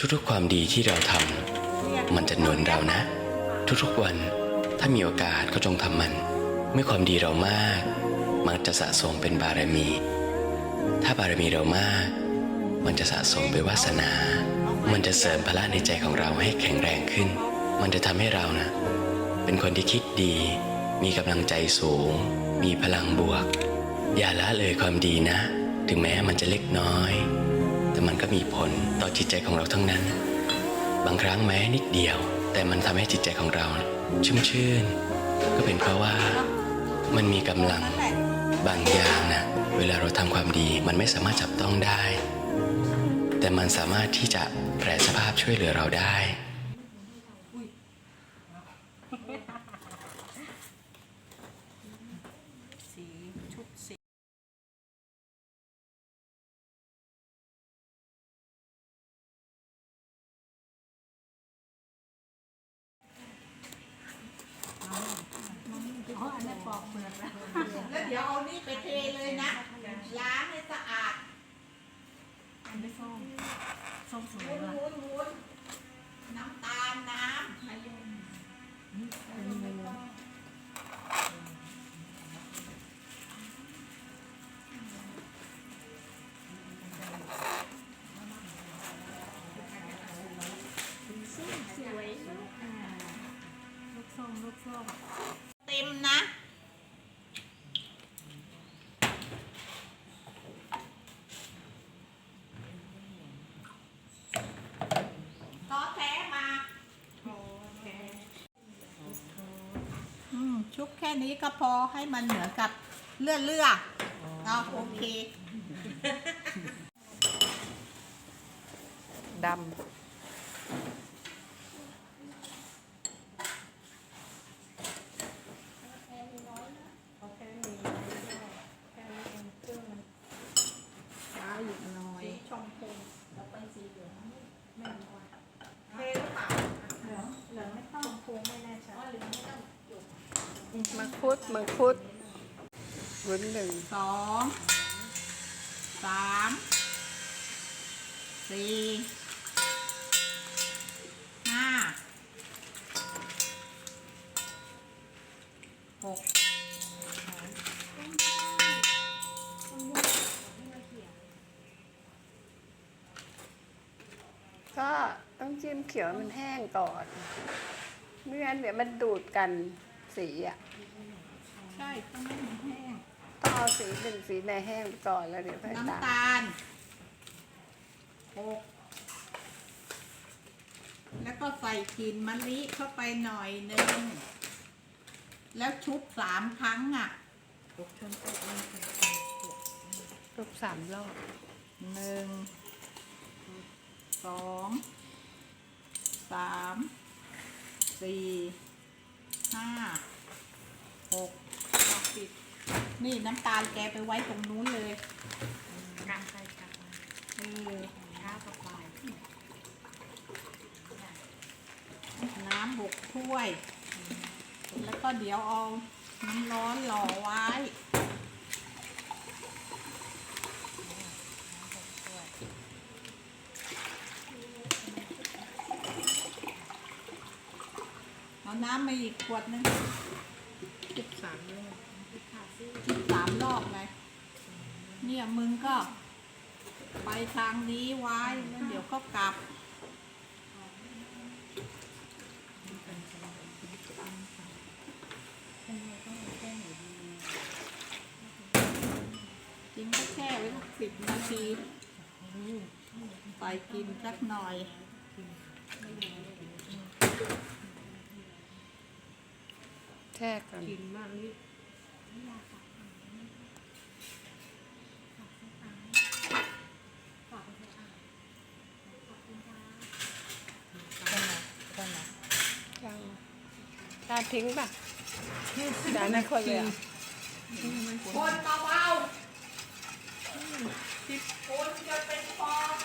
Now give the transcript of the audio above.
ทุกๆความดีที่เราทำมันจะหนุนเรานะ ทุกๆวันถ้ามีโอกาสก็จงทำมัน เมื่อความดีเรามาก มันจะสะสมเป็นบารมี ถ้าบารมีเรามาก มันจะสะสมเป็นวาสนา มันจะเสริมพละในใจของเราให้แข็งแรงขึ้น มันจะทำให้เรานะ เป็นคนที่คิดดี มีกำลังใจสูง มีพลังบวก อย่าละเลยความดีนะ ถึงแม้มันจะเล็กน้อย แต่มันก็มีผลต่อจิตใจของเราทั้งนั้น บางครั้งแม้นิดเดียว แต่มันทำให้จิตใจของเรา ชุ่มชื่น ก็เป็นเพราะว่ามันมีกำลังบางอย่างนะเวลาเราทำความดีมันไม่สามารถจับต้องได้ แต่มันสามารถที่จะแปรสภาพช่วยเหลือเราได้ แล้วเดี๋ยวเอานี่ไปเทเลยนะ ล้างให้สะอาดไม่ส้มส้มสวยวุ้นว่ะวุ้นวุ้นน้ำตาลน้ลูก ชุบแค่นี้ก็พอให้มันเหมือนกับเลือดเลือดเอาโอเคด มังคุดมังคุดวุ้นหนึ่งสองสามสี่ห้าหกก็ต้องจิ้มเขียวให้มันแห้งก่อน ไม่งั้นเดี๋ยวมันดูดกันสีอะ ใช่ต้องไม่มีแห้ง ต้องเอาสีหนึ่งสีในแห้งไปก่อนแล้วเดี๋ยวค่อยตามน้ำตาลหกแล้วก็ใส่กลิ่นมะลิเข้าไปหน่อยหนึง แล้วชุบสามครั้งอะรูปสามรอบหนึ่งสองสามสี่ห้าหกสิบ นี่น้ำตาลแกไปไว้ตรงนู้นเลยการใส่กลับมาเออข้าวกับปายน้ำหกถ้วย แล้วก็เดี๋ยวเอาน้ำร้อนหล่อไว้เอาน้ำมาอีกขวดนึงสิบสามรอบ คิดสามรอบไงเนี่ยมึงก็ ไปทางนี้ไว้แล้วเดี๋ยวก็กลับ จริงก็แช่ไว้สักสิบนาทีไปกินสักหน่อยแช่กัน กินมากนี่ ยาสับอันนี้สับเส้นอันฝากไปเอะค่ะขอบคุณค่ะคนยังตาทิ้งป่ะด่าในคนเลยอะคนเบาๆคนจะเป็นฟอง